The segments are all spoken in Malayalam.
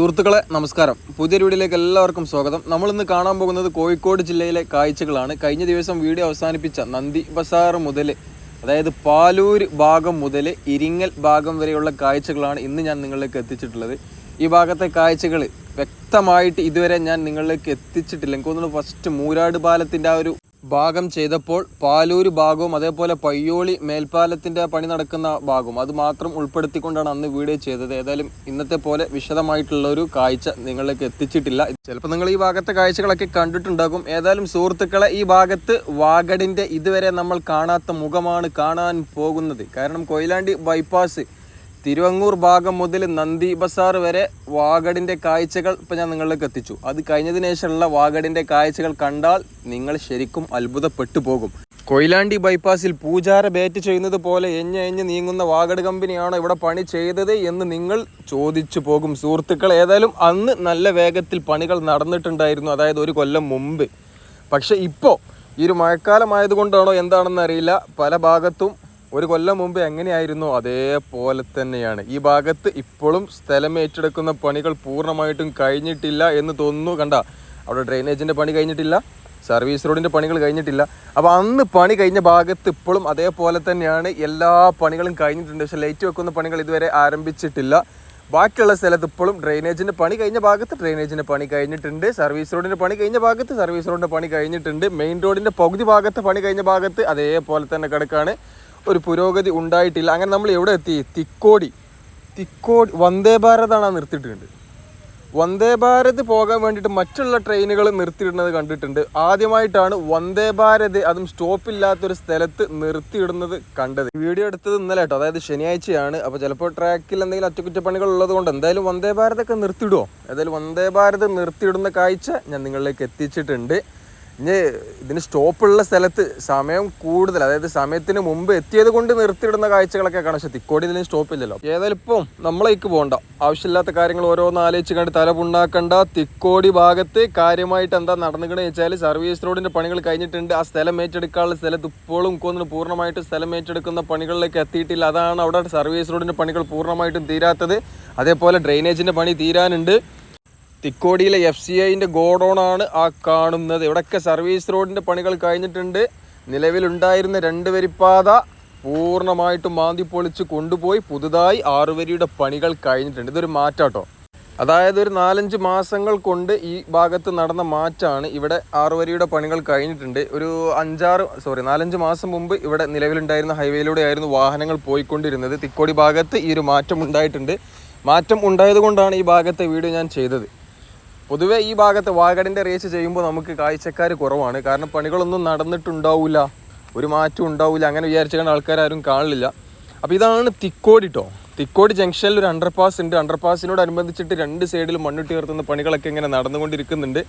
സുഹൃത്തുക്കളെ നമസ്കാരം. പുതിയ വീഡിയോയിലേക്ക് എല്ലാവർക്കും സ്വാഗതം. നമ്മൾ ഇന്ന് കാണാൻ പോകുന്നത് കോഴിക്കോട് ജില്ലയിലെ കാഴ്ചകളാണ്. കഴിഞ്ഞ ദിവസം വീഡിയോ അവസാനിപ്പിച്ച നന്ദി ബസാർ മുതൽ അതായത് പാലൂർ ഭാഗം മുതൽ ഇരിങ്ങൽ ഭാഗം വരെയുള്ള കാഴ്ചകളാണ് ഇന്ന് ഞാൻ നിങ്ങളിലേക്ക് എത്തിച്ചിട്ടുള്ളത്. ഈ ഭാഗത്തെ കാഴ്ചകൾ വ്യക്തമായിട്ട് ഇതുവരെ ഞാൻ നിങ്ങളിലേക്ക് എത്തിച്ചിട്ടില്ല. എനിക്ക് തോന്നുന്നു ഫസ്റ്റ് മൂരാട് പാലത്തിന്റെ ആ ഒരു ഭാഗം ചെയ്തപ്പോൾ പാലൂർ ഭാഗവും അതേപോലെ പയ്യോളി മേൽപ്പാലത്തിന്റെ പണി നടക്കുന്ന ഭാഗവും അത് മാത്രം ഉൾപ്പെടുത്തിക്കൊണ്ടാണ് അന്ന് വീഡിയോ ചെയ്തത്. ഏതായാലും ഇന്നത്തെ പോലെ വിശദമായിട്ടുള്ള ഒരു കാഴ്ച നിങ്ങളിലേക്ക് എത്തിച്ചിട്ടില്ല. ചിലപ്പോൾ നിങ്ങൾ ഈ ഭാഗത്തെ കാഴ്ചകളൊക്കെ കണ്ടിട്ടുണ്ടാകും. ഏതായാലും സുഹൃത്തുക്കളെ ഈ ഭാഗത്ത് വാഗഡിന്റെ ഇതുവരെ നമ്മൾ കാണാത്ത മുഖമാണ് കാണാൻ പോകുന്നത്. കാരണം കൊയിലാണ്ടി ബൈപ്പാസ് തിരുവങ്ങൂർ ഭാഗം മുതൽ നന്ദി ബസാർ വരെ വാഗഡിന്റെ കാഴ്ചകൾ ഇപ്പം ഞാൻ നിങ്ങളിലേക്ക് എത്തിച്ചു. അത് കഴിഞ്ഞതിന് ശേഷമുള്ള വാഗഡിന്റെ കാഴ്ചകൾ കണ്ടാൽ നിങ്ങൾ ശരിക്കും അത്ഭുതപ്പെട്ടു പോകും. കൊയിലാണ്ടി ബൈപ്പാസിൽ പൂജാര ബേറ്റ് ചെയ്യുന്നത് പോലെ എഞ്ഞ് എഞ്ഞ് നീങ്ങുന്ന വാഗഡ് കമ്പനിയാണോ ഇവിടെ പണി ചെയ്തത് എന്ന് നിങ്ങൾ ചോദിച്ചു പോകും. സുഹൃത്തുക്കൾ ഏതായാലും അന്ന് നല്ല വേഗത്തിൽ പണികൾ നടന്നിട്ടുണ്ടായിരുന്നു അതായത് ഒരു കൊല്ലം മുമ്പ്. പക്ഷേ ഇപ്പോൾ ഈ ഒരു മഴക്കാലമായതുകൊണ്ടാണോ എന്താണെന്ന് അറിയില്ല. പല ഭാഗത്തും ഒരു കൊല്ലം മുമ്പ് എങ്ങനെയായിരുന്നു? അതേപോലെ തന്നെയാണ്. ഈ ഭാഗത്ത് ഇപ്പോഴും സ്ഥലം ഏറ്റെടുക്കുന്ന പണികൾ പൂർണമായിട്ടും കഴിഞ്ഞിട്ടില്ല എന്ന് തോന്നുന്നു. കണ്ട അവിടെ ഡ്രെയിനേജിന്റെ പണി കഴിഞ്ഞിട്ടില്ല സർവീസ് റോഡിന്റെ പണികൾ കഴിഞ്ഞിട്ടില്ല. അപ്പോൾ അന്ന് പണി കഴിഞ്ഞ ഭാഗത്ത് ഇപ്പോഴും അതേപോലെ തന്നെയാണ്. എല്ലാ പണികളും കഴിഞ്ഞിട്ടുണ്ട്. പക്ഷേ ലൈറ്റ് വെക്കുന്ന പണികൾ ഇതുവരെ ആരംഭിച്ചിട്ടില്ല. ബാക്കിയുള്ള സ്ഥലത്ത് ഇപ്പോഴും ഡ്രെയിനേജിന്റെ പണി കഴിഞ്ഞ ഭാഗത്ത് ഡ്രെയിനേജിന്റെ പണി കഴിഞ്ഞിട്ടുണ്ട്. സർവീസ് റോഡിന്റെ പണി കഴിഞ്ഞ ഭാഗത്ത് സർവീസ് റോഡിന്റെ പണി കഴിഞ്ഞിട്ടുണ്ട്. മെയിൻ റോഡിന്റെ പകുതി ഭാഗത്ത് പണി കഴിഞ്ഞ ഭാഗത്ത് അതേപോലെ തന്നെ കിടക്കാണ്. ഒരു പുരോഗതി ഉണ്ടായിട്ടില്ല. അങ്ങനെ നമ്മൾ എവിടെ എത്തി? തിക്കോടി. തിക്കോടി വന്ദേ ഭാരതാണ് ആ നിർത്തിയിട്ടുണ്ട് വന്ദേ ഭാരത് പോകാൻ വേണ്ടിയിട്ട് മറ്റുള്ള ട്രെയിനുകൾ നിർത്തിയിടുന്നത് കണ്ടിട്ടുണ്ട്. ആദ്യമായിട്ടാണ് വന്ദേ ഭാരത് അതും സ്റ്റോപ്പില്ലാത്തൊരു സ്ഥലത്ത് നിർത്തിയിടുന്നത് കണ്ടത്. വീഡിയോ എടുത്തത് ഇന്നലെ കേട്ടോ. അതായത് ശനിയാഴ്ചയാണ്. അപ്പോൾ ചിലപ്പോൾ ട്രാക്കിൽ എന്തെങ്കിലും അറ്റകുറ്റപ്പണികൾ ഉള്ളത് കൊണ്ട് എന്തായാലും വന്ദേ ഭാരതൊക്കെ നിർത്തിയിടുമോ ഏതായാലും വന്ദേ ഭാരത് നിർത്തിയിടുന്ന കാഴ്ച ഞാൻ നിങ്ങളിലേക്ക് എത്തിച്ചിട്ടുണ്ട്. ഇനി ഇതിന് സ്റ്റോപ്പുള്ള സ്ഥലത്ത് സമയം കൂടുതൽ അതായത് സമയത്തിന് മുമ്പ് എത്തിയത് കൊണ്ട് നിർത്തിയിടുന്ന കാഴ്ചകളൊക്കെ കാണാം. പക്ഷെ തിക്കോടി ഇതിന് സ്റ്റോപ്പ് ഇല്ലല്ലോ. ഏതായാലും ഇപ്പം നമ്മളേക്ക് പോകണ്ട ആവശ്യമില്ലാത്ത കാര്യങ്ങൾ ഓരോന്ന് ആലോചിച്ച് കണ്ട് തല തിക്കോടി ഭാഗത്ത് കാര്യമായിട്ട് എന്താ നടന്നുകണെന്ന് വെച്ചാൽ സർവീസ് റോഡിന്റെ പണികൾ കഴിഞ്ഞിട്ടുണ്ട്. ആ സ്ഥലം ഏറ്റെടുക്കാനുള്ള സ്ഥലത്ത് ഇപ്പോഴും കൊന്നിന് പൂർണമായിട്ട് സ്ഥലം ഏറ്റെടുക്കുന്ന പണികളിലേക്ക് എത്തിയിട്ടില്ല. അതാണ് അവിടെ സർവീസ് റോഡിന്റെ പണികൾ പൂർണമായിട്ടും തീരാത്തത്. അതേപോലെ ഡ്രെയിനേജിന്റെ പണി തീരാനുണ്ട്. തിക്കോടിയിലെ എഫ് സി ഐന്റെ ഗോഡൗണാണ് ആ കാണുന്നത്. ഇവിടെയൊക്കെ സർവീസ് റോഡിന്റെ പണികൾ കഴിഞ്ഞിട്ടുണ്ട്. നിലവിലുണ്ടായിരുന്ന രണ്ട് വരിപ്പാത പൂർണമായിട്ടും മാന്തി പൊളിച്ച് കൊണ്ടുപോയി പുതുതായി ആറുവരിയുടെ പണികൾ കഴിഞ്ഞിട്ടുണ്ട്. ഇതൊരു മാറ്റാട്ടോ. അതായത് ഒരു നാലഞ്ച് മാസങ്ങൾ കൊണ്ട് ഈ ഭാഗത്ത് നടന്ന മാറ്റാണ് ഇവിടെ ആറുവരിയുടെ പണികൾ കഴിഞ്ഞിട്ടുണ്ട്. ഒരു അഞ്ചാറ് സോറി നാലഞ്ച് മാസം മുമ്പ് ഇവിടെ നിലവിലുണ്ടായിരുന്ന ഹൈവേയിലൂടെ ആയിരുന്നു വാഹനങ്ങൾ പോയിക്കൊണ്ടിരുന്നത്. തിക്കോടി ഭാഗത്ത് ഈ ഒരു മാറ്റം ഉണ്ടായിട്ടുണ്ട്. മാറ്റം ഉണ്ടായതുകൊണ്ടാണ് ഈ ഭാഗത്തെ വീഡിയോ ഞാൻ ചെയ്തത്. പൊതുവെ ഈ ഭാഗത്ത് വാഗടിന്റെ റേസ് ചെയ്യുമ്പോൾ നമുക്ക് കാഴ്ചക്കാർ കുറവാണ്. കാരണം പണികളൊന്നും നടന്നിട്ടുണ്ടാവില്ല ഒരു മാറ്റം ഉണ്ടാവില്ല അങ്ങനെ വിചാരിച്ചുകൊണ്ട് ആൾക്കാരും കാണില്ല. അപ്പോൾ ഇതാണ് തിക്കോടി ട്ടോ. തിക്കോടി ജംഗ്ഷനിൽ ഒരു അണ്ടർപാസ് ഉണ്ട്. അണ്ടർപാസിനോടനുബന്ധിച്ചിട്ട് രണ്ട് സൈഡിൽ മണ്ണിട്ട് ഉയർത്തുന്ന പണികളൊക്കെ ഇങ്ങനെ നടന്നുകൊണ്ടിരിക്കുന്നുണ്ട്.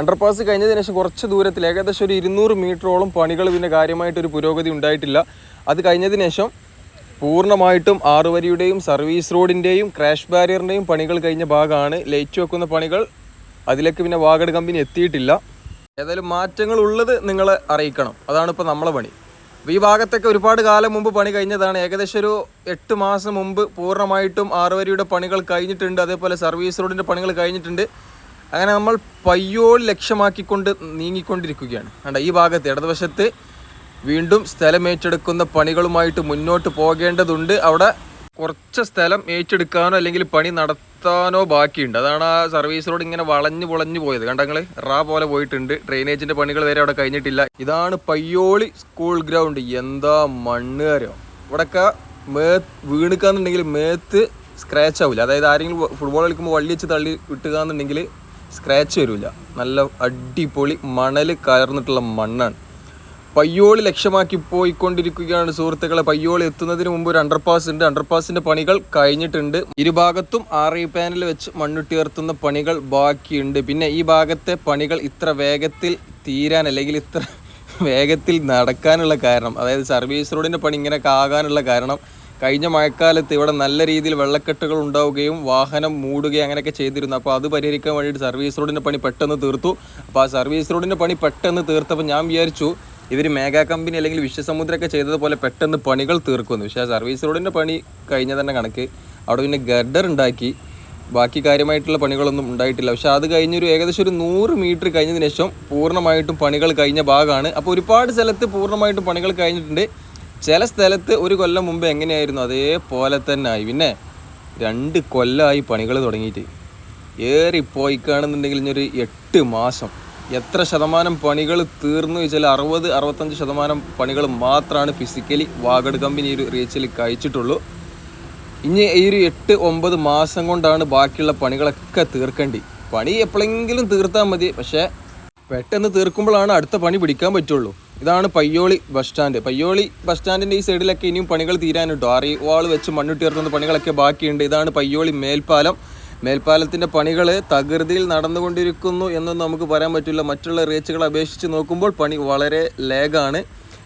അണ്ടർപാസ് കഴിഞ്ഞതിന് ശേഷം കുറച്ച് ദൂരത്തിൽ ഏകദേശം ഒരു ഇരുന്നൂറ് മീറ്ററോളം പണികൾ പിന്നെ കാര്യമായിട്ടൊരു പുരോഗതി ഉണ്ടായിട്ടില്ല. അത് കഴിഞ്ഞതിന് ശേഷം പൂർണമായിട്ടും ആറുവരിയുടെയും സർവീസ് റോഡിന്റെയും ക്രാഷ് ബാരിയറിന്റെയും പണികൾ കഴിഞ്ഞ ഭാഗമാണ്. ലൈറ്റ് വെക്കുന്ന പണികൾ അതിലേക്ക് പിന്നെ വാഗഡ് കമ്പനി എത്തിയിട്ടില്ല. ഏതായാലും മാറ്റങ്ങൾ ഉള്ളത് നിങ്ങളെ അറിയിക്കണം. അതാണ് ഇപ്പോൾ നമ്മളെ പണി. അപ്പോൾ ഈ ഭാഗത്തൊക്കെ ഒരുപാട് കാലം മുമ്പ് പണി കഴിഞ്ഞതാണ്. ഏകദേശം ഒരു എട്ട് മാസം മുമ്പ് പൂർണമായിട്ടും ആറുവരിയുടെ പണികൾ കഴിഞ്ഞിട്ടുണ്ട്. അതേപോലെ സർവീസ് റോഡിന്റെ പണികൾ കഴിഞ്ഞിട്ടുണ്ട്. അങ്ങനെ നമ്മൾ പയ്യോൾ ലക്ഷ്യമാക്കിക്കൊണ്ട് നീങ്ങിക്കൊണ്ടിരിക്കുകയാണ്. കണ്ട ഈ ഭാഗത്ത് ഇടതുവശത്ത് വീണ്ടും സ്ഥലം ഏറ്റെടുക്കുന്ന പണികളുമായിട്ട് മുന്നോട്ട് പോകേണ്ടതുണ്ട്. അവിടെ കുറച്ച് സ്ഥലം ഏറ്റെടുക്കാനോ അല്ലെങ്കിൽ പണി നടത്താനോ ബാക്കിയുണ്ട്. അതാണ് ആ സർവീസ് റോഡ് ഇങ്ങനെ വളഞ്ഞു പൊളഞ്ഞു പോയത്. കണ്ടങ്ങൾ റാ പോലെ പോയിട്ടുണ്ട്. ഡ്രെയിനേജിന്റെ പണികൾ വരെ അവിടെ കഴിഞ്ഞിട്ടില്ല. ഇതാണ് പയ്യോളി സ്കൂൾ ഗ്രൗണ്ട് എന്താ മണ്ണ് കാര്യം ഇവിടെയൊക്കെ മേ വീണിക്കാന്നുണ്ടെങ്കിൽ മേത്ത് സ്ക്രാച്ച് ആവില്ല അതായത് ആരെങ്കിലും ഫുട്ബോൾ കളിക്കുമ്പോൾ വള്ളി വെച്ച് തള്ളി വിട്ടുകാന്നുണ്ടെങ്കിൽ സ്ക്രാച്ച് വരില്ല നല്ല അടിപൊളി മണൽ കയർന്നിട്ടുള്ള മണ്ണാണ്. പയ്യോളി ലക്ഷ്യമാക്കി പോയിക്കൊണ്ടിരിക്കുകയാണ് സുഹൃത്തുക്കളെ. പയ്യോളി എത്തുന്നതിന് മുമ്പ് ഒരു അണ്ടർപാസ് ഉണ്ട്. അണ്ടർപാസിന്റെ പണികൾ കഴിഞ്ഞിട്ടുണ്ട്. ഇരുഭാഗത്തും ഐ പാനൽ വെച്ച് മണ്ണുട്ടിയർത്തുന്ന പണികൾ ബാക്കിയുണ്ട്. പിന്നെ ഈ ഭാഗത്തെ പണികൾ ഇത്ര വേഗത്തിൽ തീരാൻ അല്ലെങ്കിൽ ഇത്ര വേഗത്തിൽ നടക്കാനുള്ള കാരണം അതായത് സർവീസ് റോഡിന്റെ പണി ഇങ്ങനെയൊക്കെ ആകാനുള്ള കാരണം കഴിഞ്ഞ മഴക്കാലത്ത് ഇവിടെ നല്ല രീതിയിൽ വെള്ളക്കെട്ടുകൾ ഉണ്ടാവുകയും വാഹനം മൂടുകയും അങ്ങനെയൊക്കെ ചെയ്തിരുന്നു. അപ്പോൾ അത് പരിഹരിക്കാൻ വേണ്ടിയിട്ട് സർവീസ് റോഡിന്റെ പണി പെട്ടെന്ന് തീർത്തു. അപ്പോൾ ആ സർവീസ് റോഡിന്റെ പണി പെട്ടെന്ന് തീർത്തപ്പോൾ ഞാൻ വിചാരിച്ചു ഇവർ മേഘാ കമ്പനി അല്ലെങ്കിൽ വിശ്വസമുദ്രമൊക്കെ ചെയ്തതുപോലെ പെട്ടെന്ന് പണികൾ തീർക്കുന്നു. പക്ഷേ ആ സർവീസ് റോഡിന്റെ പണി കഴിഞ്ഞ തന്നെ കണക്ക്. അവിടെ പിന്നെ ഗർഡർ ഉണ്ടാക്കി. ബാക്കി കാര്യമായിട്ടുള്ള പണികളൊന്നും ഉണ്ടായിട്ടില്ല. പക്ഷെ അത് കഴിഞ്ഞൊരു ഏകദേശം ഒരു നൂറ് മീറ്റർ കഴിഞ്ഞതിന് ശേഷം പൂർണമായിട്ടും പണികൾ കഴിഞ്ഞ ഭാഗമാണ്. അപ്പോൾ ഒരുപാട് സ്ഥലത്ത് പൂർണമായിട്ടും പണികൾ കഴിഞ്ഞിട്ടുണ്ട്. ചില സ്ഥലത്ത് ഒരു കൊല്ലം മുമ്പ് എങ്ങനെയായിരുന്നു? അതേപോലെ തന്നെ ആയി. പിന്നെ രണ്ട് കൊല്ലമായി പണികൾ തുടങ്ങിയിട്ട്. ഏറിപ്പോയിക്കാണെന്നുണ്ടെങ്കിൽ ഇനി ഒരു എട്ട് മാസം. എത്ര ശതമാനം പണികൾ തീർന്നു വെച്ചാൽ അറുപത് അറുപത്തഞ്ച് ശതമാനം പണികൾ മാത്രമാണ് ഫിസിക്കലി വാഗഡ് കമ്പനി ഒരു റീച്ചിൽ കഴിച്ചിട്ടുള്ളൂ. ഇനി ഈ ഒരു എട്ട് ഒമ്പത് മാസം കൊണ്ടാണ് ബാക്കിയുള്ള പണികളൊക്കെ തീർക്കേണ്ടി. പണി എപ്പോഴെങ്കിലും തീർത്താൽ മതി പക്ഷേ പെട്ടെന്ന് തീർക്കുമ്പോഴാണ് അടുത്ത പണി പിടിക്കാൻ പറ്റുള്ളൂ. ഇതാണ് Payyoli bus stand Payyoli bus സ്റ്റാൻഡിന്റെ ഈ സൈഡിലൊക്കെ ഇനിയും പണികൾ തീരാനുണ്ടോ. അറിവാൾ വെച്ച് മണ്ണിട്ടുയർത്തുന്ന പണികളൊക്കെ ബാക്കിയുണ്ട്. ഇതാണ് പയ്യോളി മേൽപ്പാലം. മേൽപ്പാലത്തിന്റെ പണികൾ തകൃതിയിൽ നടന്നുകൊണ്ടിരിക്കുന്നു എന്നൊന്നും നമുക്ക് പറയാൻ പറ്റില്ല. മറ്റുള്ള റേച്ചുകളെ അപേക്ഷിച്ച് നോക്കുമ്പോൾ പണി വളരെ ലേഗാണ്.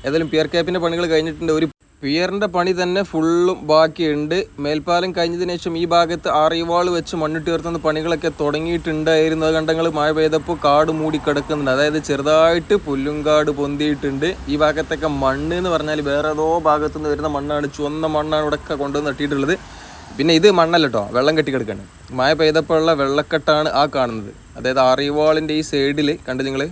ഏതായാലും പിയർ ക്യാപ്പിന്റെ പണികൾ കഴിഞ്ഞിട്ടുണ്ട്. ഒരു പിയറിന്റെ പണി തന്നെ ഫുള്ളും ബാക്കിയുണ്ട്. മേൽപ്പാലം കഴിഞ്ഞതിന് ശേഷം ഈ ഭാഗത്ത് ആറിവാൾ വെച്ച് മണ്ണിട്ട് ഉയർത്തുന്ന പണികളൊക്കെ തുടങ്ങിയിട്ടുണ്ടായിരുന്നു. കണ്ടങ്ങൾ മഴ പെയ്തപ്പോൾ കാട് മൂടി കിടക്കുന്നുണ്ട്. അതായത് ചെറുതായിട്ട് പുല്ലുംകാട് പൊന്തിയിട്ടുണ്ട്. ഈ ഭാഗത്തൊക്കെ മണ്ണ് എന്ന് പറഞ്ഞാൽ വേറെ ഏതോ ഭാഗത്തുനിന്ന് വരുന്ന മണ്ണാണ്. ചുവന്ന മണ്ണാണ് ഇവിടെയൊക്കെ കൊണ്ടുവന്ന് നട്ടിട്ടുള്ളത്. പിന്നെ ഇത് മണ്ണല്ല കേട്ടോ വെള്ളം കെട്ടി കിടക്കാണ് മഴ പെയ്തപ്പോഴുള്ള വെള്ളക്കെട്ടാണ് ആ കാണുന്നത്. അതായത് ആറിവാളിന്റെ ഈ സൈഡിൽ കണ്ട് നിങ്ങൾ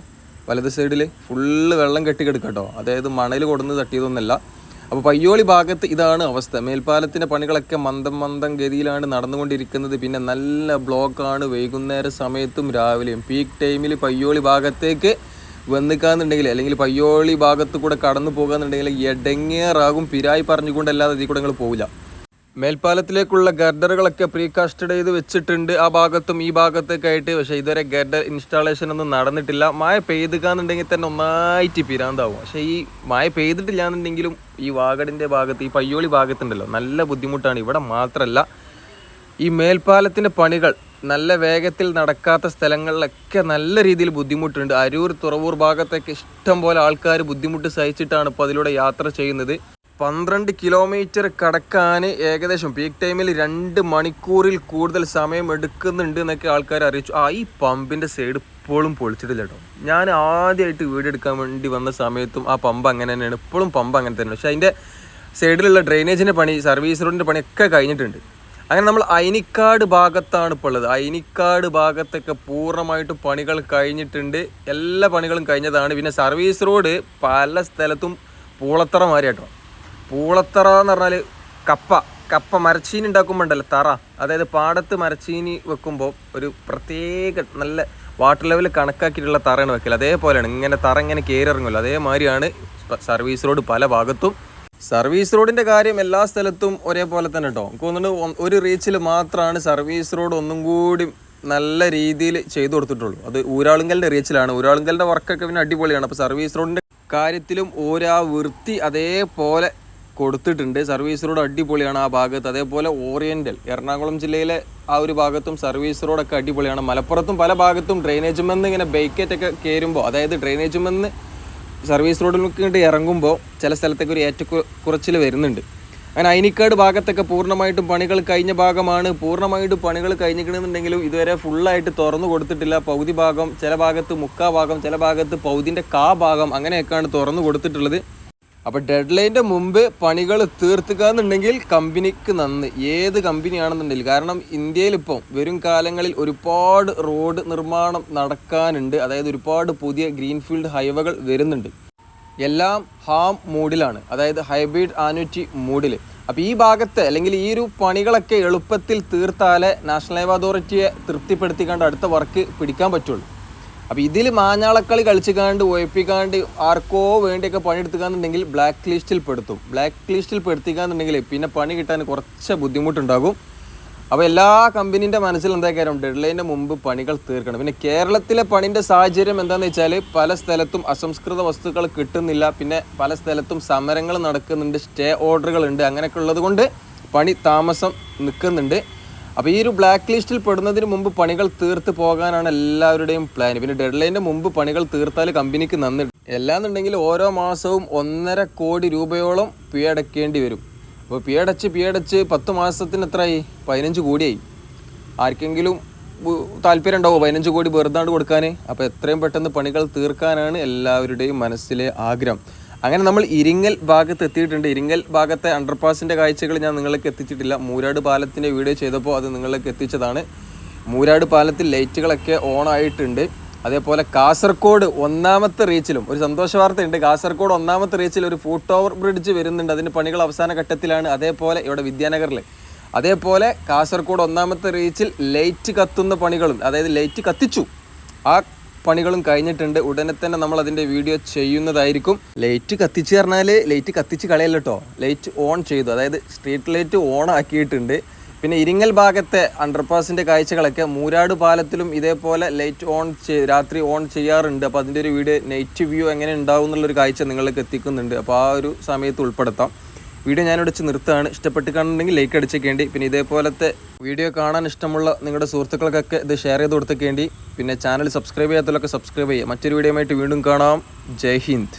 വലത് സൈഡിൽ ഫുള്ള് വെള്ളം കെട്ടി കിടക്കുക കേട്ടോ അതായത് മണൽ കൊടുന്ന് തട്ടിയതൊന്നുമല്ല അപ്പോൾ പയ്യോളി ഭാഗത്ത് ഇതാണ് അവസ്ഥ. മേൽപ്പാലത്തിന്റെ പണികളൊക്കെ മന്ദം മന്ദം ഗതിയിലാണ് നടന്നുകൊണ്ടിരിക്കുന്നത്. പിന്നെ നല്ല ബ്ലോക്കാണ് വൈകുന്നേര സമയത്തും രാവിലെയും. പീക്ക് ടൈമിൽ പയ്യോളി ഭാഗത്തേക്ക് വന്നിക്കാന്നുണ്ടെങ്കിൽ അല്ലെങ്കിൽ പയ്യോളി ഭാഗത്ത് കൂടെ കടന്നു പോകാന്നുണ്ടെങ്കിൽ എടങ്ങേറാകും. പിരായി പറഞ്ഞുകൊണ്ടല്ലാതെ ഇതിൽ കൂടെ നിങ്ങൾ പോവില്ല. മേൽപ്പാലത്തിലേക്കുള്ള ഗർഡറുകളൊക്കെ പ്രീ കാസ്റ്റഡ് ചെയ്ത് വെച്ചിട്ടുണ്ട്. ആ ഭാഗത്തും ഈ ഭാഗത്തൊക്കെ ആയിട്ട്. പക്ഷേ ഇതുവരെ ഗർഡർ ഇൻസ്റ്റാളേഷൻ ഒന്നും നടന്നിട്ടില്ല. മഴ പെയ്തുകാന്നുണ്ടെങ്കിൽ തന്നെ ഒന്നായിട്ട് പിരാന്താവും. പക്ഷേ ഈ മഴ പെയ്തിട്ടില്ല എന്നുണ്ടെങ്കിലും ഈ വാഗടിന്റെ ഭാഗത്ത് ഈ പയ്യോളി ഭാഗത്തുണ്ടല്ലോ നല്ല ബുദ്ധിമുട്ടാണ്. ഇവിടെ മാത്രമല്ല ഈ മേൽപ്പാലത്തിന്റെ പണികൾ നല്ല വേഗത്തിൽ നടക്കാത്ത സ്ഥലങ്ങളിലൊക്കെ നല്ല രീതിയിൽ ബുദ്ധിമുട്ടുണ്ട്. അരൂർ തുറവൂർ ഭാഗത്തൊക്കെ ഇഷ്ടം പോലെ ആൾക്കാർ ബുദ്ധിമുട്ട് സഹിച്ചിട്ടാണ് ഇപ്പോൾ അതിലൂടെ യാത്ര ചെയ്യുന്നത്. പന്ത്രണ്ട് കിലോമീറ്റർ കടക്കാൻ ഏകദേശം പീക്ക് ടൈമിൽ രണ്ട് മണിക്കൂറിൽ കൂടുതൽ സമയം എടുക്കുന്നുണ്ട് എന്നൊക്കെ ആൾക്കാർ അറിയിച്ചു. ആ ഈ പമ്പിന്റെ സൈഡ് ഇപ്പോഴും പൊളിച്ചിട്ടില്ല കേട്ടോ. ഞാൻ ആദ്യമായിട്ട് വീട് എടുക്കാൻ വേണ്ടി വന്ന സമയത്തും ആ പമ്പ് അങ്ങനെ തന്നെയാണ്. ഇപ്പോഴും പമ്പ് അങ്ങനെ തന്നെയാണ്. പക്ഷേ അതിന്റെ സൈഡിലുള്ള ഡ്രെയിനേജിന്റെ പണി സർവീസ് റോഡിന്റെ പണിയൊക്കെ കഴിഞ്ഞിട്ടുണ്ട്. അങ്ങനെ നമ്മൾ അയനിക്കാട് ഭാഗത്താണ് ഇപ്പോൾ ഉള്ളത്. അയനിക്കാട് ഭാഗത്തൊക്കെ പൂർണമായിട്ടും പണികൾ കഴിഞ്ഞിട്ടുണ്ട്. എല്ലാ പണികളും കഴിഞ്ഞതാണ്. പിന്നെ സർവീസ് റോഡ് പല സ്ഥലത്തും പൂളത്തറ മാറി കേട്ടോ. പൂളത്തറ എന്ന് പറഞ്ഞാൽ കപ്പ. കപ്പ മരച്ചീനി ഉണ്ടാക്കുമ്പോൾ ഉണ്ടല്ലോ തറ. അതായത് പാടത്ത് മരച്ചീനി വെക്കുമ്പോൾ ഒരു പ്രത്യേക നല്ല വാട്ടർ ലെവൽ കണക്കാക്കിയിട്ടുള്ള തറയാണ് വെക്കൽ അതേപോലെയാണ് ഇങ്ങനെ തറ ഇങ്ങനെ കയറി ഇറങ്ങുമല്ലോ അതേമാതിരിയാണ് സർവീസ് റോഡ് പല ഭാഗത്തും. സർവീസ് റോഡിന്റെ കാര്യം എല്ലാ സ്ഥലത്തും ഒരേപോലെ തന്നെ കേട്ടോ എനിക്ക് തോന്നുന്നുണ്ട് ഒരു റീച്ചിൽ മാത്രമാണ് സർവീസ് റോഡ് ഒന്നും കൂടി നല്ല രീതിയിൽ ചെയ്തു കൊടുത്തിട്ടുള്ളൂ. അത് ഊരാളുങ്കലിന്റെ റീച്ചിലാണ് ഊരാളുങ്കലിന്റെ വർക്കൊക്കെ പിന്നെ അടിപൊളിയാണ്. അപ്പോൾ സർവീസ് റോഡിന്റെ കാര്യത്തിലും ഓരോ വൃത്തി അതേപോലെ കൊടുത്തിട്ടുണ്ട്. സർവീസ് റോഡ് അടിപൊളിയാണ് ആ ഭാഗത്ത്. അതേപോലെ ഓറിയന്റൽ എറണാകുളം ജില്ലയിലെ ആ ഒരു ഭാഗത്തും സർവീസ് റോഡൊക്കെ അടിപൊളിയാണ്. മലപ്പുറത്തും പല ഭാഗത്തും ഡ്രെയിനേജ് മെന്ന് ഇങ്ങനെ ബൈക്കേറ്റൊക്കെ കയറുമ്പോൾ അതായത് ഡ്രെയിനേജ് മെന്ന് സർവീസ് റോഡിലേക്ക് ഇങ്ങോട്ട് ഇറങ്ങുമ്പോൾ ചില സ്ഥലത്തേക്ക് ഒരു ഏറ്റക്കുറച്ചിൽ വരുന്നുണ്ട്. അങ്ങനെ അയിനിക്കാട് ഭാഗത്തൊക്കെ പൂർണമായിട്ടും പണികൾ കഴിഞ്ഞ ഭാഗമാണ്. പൂർണമായിട്ടും പണികൾ കഴിഞ്ഞിരിക്കണമെന്നുണ്ടെങ്കിലും ഇതുവരെ ഫുള്ളായിട്ട് തുറന്നു കൊടുത്തിട്ടില്ല. പൗതി ഭാഗം ചില ഭാഗത്ത് മുക്കാ ഭാഗം ചില ഭാഗത്ത് പൗതിന്റെ കാ ഭാഗം അങ്ങനെയൊക്കെയാണ് തുറന്നു കൊടുത്തിട്ടുള്ളത്. അപ്പോൾ ഡെഡ് ലൈന്റെ മുമ്പ് പണികൾ തീർത്തുക എന്നുണ്ടെങ്കിൽ കമ്പനിക്ക് നന്ന്. ഏത് കമ്പനിയാണെന്നുണ്ടെങ്കിൽ കാരണം ഇന്ത്യയിൽ ഇപ്പം വരും കാലങ്ങളിൽ ഒരുപാട് റോഡ് നിർമ്മാണം നടക്കാനുണ്ട്. അതായത് ഒരുപാട് പുതിയ ഗ്രീൻഫീൽഡ് ഹൈവേകൾ വരുന്നുണ്ട്. എല്ലാം ഹാം മൂഡിലാണ് അതായത് ഹൈബ്രിഡ് ആനുറ്റി മൂഡിൽ അപ്പോൾ ഈ ഭാഗത്ത് അല്ലെങ്കിൽ ഈ ഒരു പണികളൊക്കെ എളുപ്പത്തിൽ തീർത്താലേ നാഷണൽ ഹൈവേ അതോറിറ്റിയെ തൃപ്തിപ്പെടുത്തിക്കാണ്ട് അടുത്ത വർക്ക് പിടിക്കാൻ പറ്റുള്ളൂ. അപ്പോൾ ഇതിൽ മാഞ്ഞാളക്കളി കളിച്ചിക്കാണ്ട് ഒഴിപ്പിക്കാണ്ട് ആർക്കോ വേണ്ടിയൊക്കെ പണിയെടുത്തുകാന്നുണ്ടെങ്കിൽ ബ്ലാക്ക് ലിസ്റ്റിൽ പെടുത്തും. ബ്ലാക്ക് ലിസ്റ്റിൽ പെടുത്തിക്കാന്നുണ്ടെങ്കിൽ പിന്നെ പണി കിട്ടാൻ കുറച്ച് ബുദ്ധിമുട്ടുണ്ടാകും. അപ്പോൾ എല്ലാ കമ്പനീന്റെ മനസ്സിൽ എന്താ കാര്യം? ഡെഡ് ലൈനിന്റെ മുമ്പ് പണികൾ തീർക്കണം. പിന്നെ കേരളത്തിലെ പണിന്റെ സാഹചര്യം എന്താണെന്ന് വെച്ചാൽ പല സ്ഥലത്തും അസംസ്കൃത വസ്തുക്കൾ കിട്ടുന്നില്ല. പിന്നെ പല സ്ഥലത്തും സമരങ്ങൾ നടക്കുന്നുണ്ട് സ്റ്റേ ഓർഡറുകൾ ഉണ്ട് അങ്ങനെയൊക്കെ ഉള്ളത് കൊണ്ട് പണി താമസം നിൽക്കുന്നുണ്ട്. അപ്പോൾ ഈ ഒരു ബ്ലാക്ക് ലിസ്റ്റിൽ പെടുന്നതിന് മുമ്പ് പണികൾ തീർത്ത് പോകാനാണ് എല്ലാവരുടെയും പ്ലാൻ പിന്നെ ഡെഡ് ലൈനിന്റെ മുമ്പ് പണികൾ തീർത്താൽ കമ്പനിക്ക് നന്ദി. എല്ലാന്നുണ്ടെങ്കിൽ ഓരോ മാസവും ഒന്നര കോടി രൂപയോളം പി അടയ്ക്കേണ്ടി വരും. അപ്പോൾ പി അടച്ച് പി അടച്ച് പത്ത് മാസത്തിന് എത്രയായി? പതിനഞ്ച് കോടിയായി. ആർക്കെങ്കിലും താല്പര്യം ഉണ്ടാവും പതിനഞ്ച് കോടി വെറുതാണ്ട് കൊടുക്കാൻ അപ്പോൾ എത്രയും പെട്ടെന്ന് പണികൾ തീർക്കാനാണ് എല്ലാവരുടെയും മനസ്സിലെ ആഗ്രഹം. അങ്ങനെ നമ്മൾ ഇരിങ്ങൽ ഭാഗത്ത് എത്തിയിട്ടുണ്ട്. ഇരിങ്ങൽ ഭാഗത്തെ അണ്ടർപാസിന്റെ കാഴ്ചകൾ ഞാൻ നിങ്ങൾക്ക് എത്തിച്ചിട്ടില്ല. മൂരാട് പാലത്തിന്റെ വീഡിയോ ചെയ്തപ്പോൾ അത് നിങ്ങൾക്ക് എത്തിച്ചതാണ്. മൂരാട് പാലത്തിൽ ലൈറ്റുകളൊക്കെ ഓൺ ആയിട്ടുണ്ട്. അതേപോലെ കാസർഗോഡ് ഒന്നാമത്തെ റീച്ചിലും ഒരു സന്തോഷ വാർത്തയുണ്ട്. കാസർഗോഡ് ഒന്നാമത്തെ റീച്ചിൽ ഒരു ഫൂട്ട് ഓവർ ബ്രിഡ്ജ് വരുന്നുണ്ട്. അതിന്റെ പണികൾ അവസാന ഘട്ടത്തിലാണ്. അതേപോലെ ഇവിടെ വിദ്യാനഗറിൽ അതേപോലെ കാസർഗോഡ് ഒന്നാമത്തെ റീച്ചിൽ ലൈറ്റ് കത്തുന്ന പണികളും അതായത് ലൈറ്റ് കത്തിച്ചു. ആ പണികളും കഴിഞ്ഞിട്ടുണ്ട്. ഉടനെ തന്നെ നമ്മൾ അതിന്റെ വീഡിയോ ചെയ്യുന്നതായിരിക്കും. ലൈറ്റ് കത്തിച്ച് പറഞ്ഞാൽ ലൈറ്റ് കത്തിച്ച് കളയല്ല ലൈറ്റ് ഓൺ ചെയ്തു. അതായത് സ്ട്രീറ്റ് ലൈറ്റ് ഓൺ ആക്കിയിട്ടുണ്ട്. പിന്നെ ഇരിങ്ങൽ ഭാഗത്തെ അണ്ടർപാസിന്റെ കാഴ്ചകളൊക്കെ മൂരാട് പാലത്തിലും ഇതേപോലെ ലൈറ്റ് ഓൺ രാത്രി ഓൺ ചെയ്യാറുണ്ട്. അപ്പോൾ അതിന്റെ ഒരു വീഡിയോ നൈറ്റ് വ്യൂ എങ്ങനെ ഉണ്ടാവും എന്നുള്ളൊരു കാഴ്ച നിങ്ങൾക്ക് എത്തിക്കുന്നുണ്ട്. അപ്പോൾ ആ ഒരു സമയത്ത് ഉൾപ്പെടുത്താം. വീഡിയോ ഞാനിവിടെ വെച്ച് നിർത്തുകയാണ്. ഇഷ്ടപ്പെട്ട് കാണുന്നുണ്ടെങ്കിൽ ലൈക്ക് അടിച്ചേക്കേണ്ടി. പിന്നെ ഇതേപോലത്തെ വീഡിയോ കാണാൻ ഇഷ്ടമുള്ള നിങ്ങളുടെ സുഹൃത്തുക്കൾക്കൊക്കെ ഇത് ഷെയർ ചെയ്ത് കൊടുത്തേക്കേണ്ടി. പിന്നെ ചാനൽ സബ്സ്ക്രൈബ് ചെയ്യാത്തവരൊക്കെ സബ്സ്ക്രൈബ് ചെയ്യുക. മറ്റൊരു വീഡിയോ ആയിട്ട് വീണ്ടും കാണാം. ജയ് ഹിന്ദ്.